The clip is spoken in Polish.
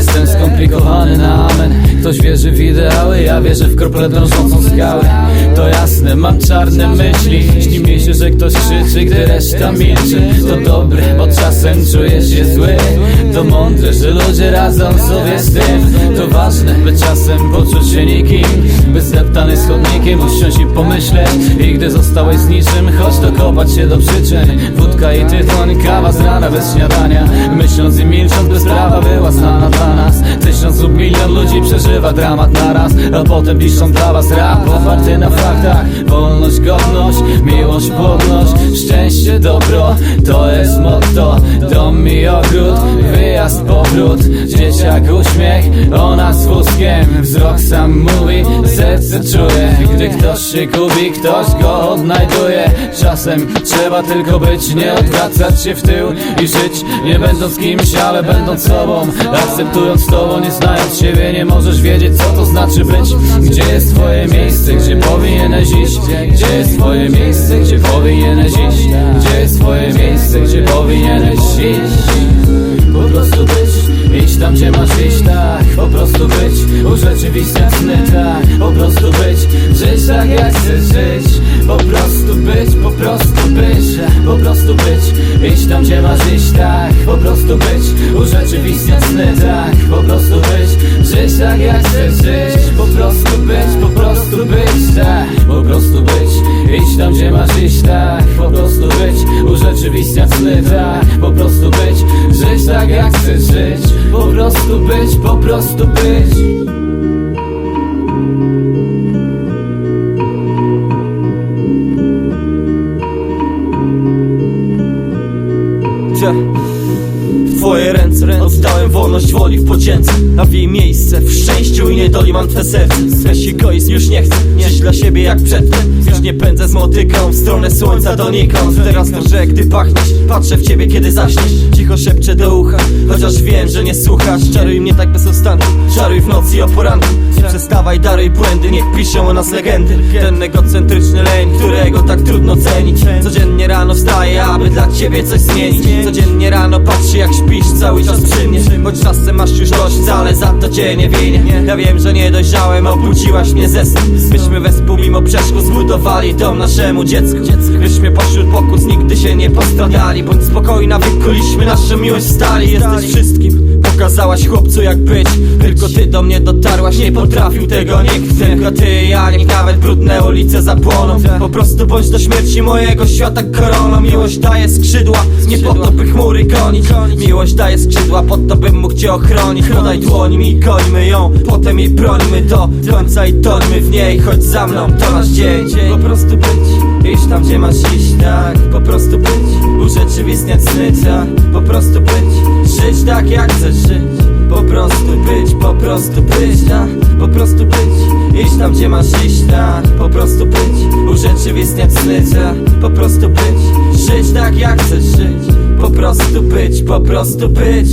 Jestem skomplikowany na amen. Ktoś wierzy w ideały, ja wierzę w krople drążącą skałę. To jasne, mam czarne myśli. Śni mi się, że ktoś krzyczy, gdy reszta milczy. To dobre, bo czasem czuję się zły. To mądre, że ludzie radzą sobie z tym. To ważne, by czasem poczuć się nikim. By zdeptany z chodnikiem usiąść i pomyśleć. I gdy zostałeś z niczym, chodź dokopać się do przyczyn. Wódka i tytoń, kawa z rana bez śniadania. Myśląc i milcząc, bez prawa była znana to przeżywa dramat naraz A potem piszą dla was rap oparty na faktach. Wolność, godność, miłość, płodność Szczęście, dobro, to jest motto. Dom i ogród, wyjazd, powrót. Dzieciak uśmiech, ona z wózkiem. Wzrok sam mówi, serce czuje. Gdy ktoś się gubi, ktoś go odnajduje. Czasem trzeba tylko być, nie odwracać się w tył I żyć, nie będąc kimś, ale będąc sobą. Akceptując to, nie znając siebie Nie możesz wiedzieć, co to znaczy być? Gdzie jest twoje miejsce, gdzie powinieneś iść? Gdzie jest twoje miejsce, gdzie powinieneś iść? Gdzie jest twoje miejsce, gdzie powinieneś iść? Po prostu być Iść tam gdzie masz iść, tak Po prostu być. Urzeczywistniać sny, Iść tam gdzie masz iść, tak Po prostu być. Urzeczywistniać sny, tak Po prostu być. Żyć tak jak chcesz żyć. Po prostu być, po prostu być, tak Po prostu być. Iść tam gdzie masz iść, tak Po prostu być. Urzeczywistniać sny, tak Po prostu być. Żyć tak jak chcesz żyć. Po prostu być, po prostu być W twoje ręce. Oddałem wolność woli w podzięce. A jej miejsce w szczęściu i niedoli mam twe serce. Weź egoizm już nie chcę. Żyć dla siebie jak przedtem. Już nie pędzę z motyką. W stronę słońca donikąd Teraz drżę gdy pachniesz Patrzę w ciebie kiedy zaśniesz. Cicho szepczę do ucha Chociaż wiem, że nie słuchasz Czaruj mnie tak bez ustanku Czaruj w nocy i o poranku. Przestawaj, daruj błędy Niech piszą o nas legendy. Ten egocentryczny leń, którego tak trudno cenić. Codziennie rano wstaję, aby dla ciebie coś zmienić. Codziennie rano patrzę jak śpisz cały czas przy mnie. Choć czasem masz już dość, wcale za to cię nie winię Ja wiem, że nie dojrzałem, obudziłaś mnie ze snu Myśmy wespół mimo przeszkód zbudowali dom naszemu dziecku. Myśmy pośród pokus nigdy się nie postradali Bądź spokojna, wykuliśmy naszą miłość stali. Jesteś wszystkim. Pokazałaś chłopcu jak być. Tylko ty do mnie dotarłaś, nie potrafił tego nikt. Tylko ty, ja, niech nawet brudne ulice zapłoną. Po prostu bądź do śmierci mojego świata koroną. Miłość daje skrzydła, nie po to by chmury gonić. Miłość daje skrzydła, po to bym mógł cię ochronić. Podaj dłoń mi, gońmy ją, potem jej brońmy do końca i tońmy w niej. Chodź za mną, to nasz dzień. Po prostu być, iść tam gdzie masz iść, tak? Po prostu być, urzeczywistniać sny, tak? Po prostu być, żyć tak jak chcesz żyć. Po prostu być, po prostu być, tak? Po prostu być, iść tam gdzie masz iść, tak? Po prostu być, urzeczywistniać sny, tak? Po prostu być, żyć tak jak chcesz żyć. Po prostu być, po prostu być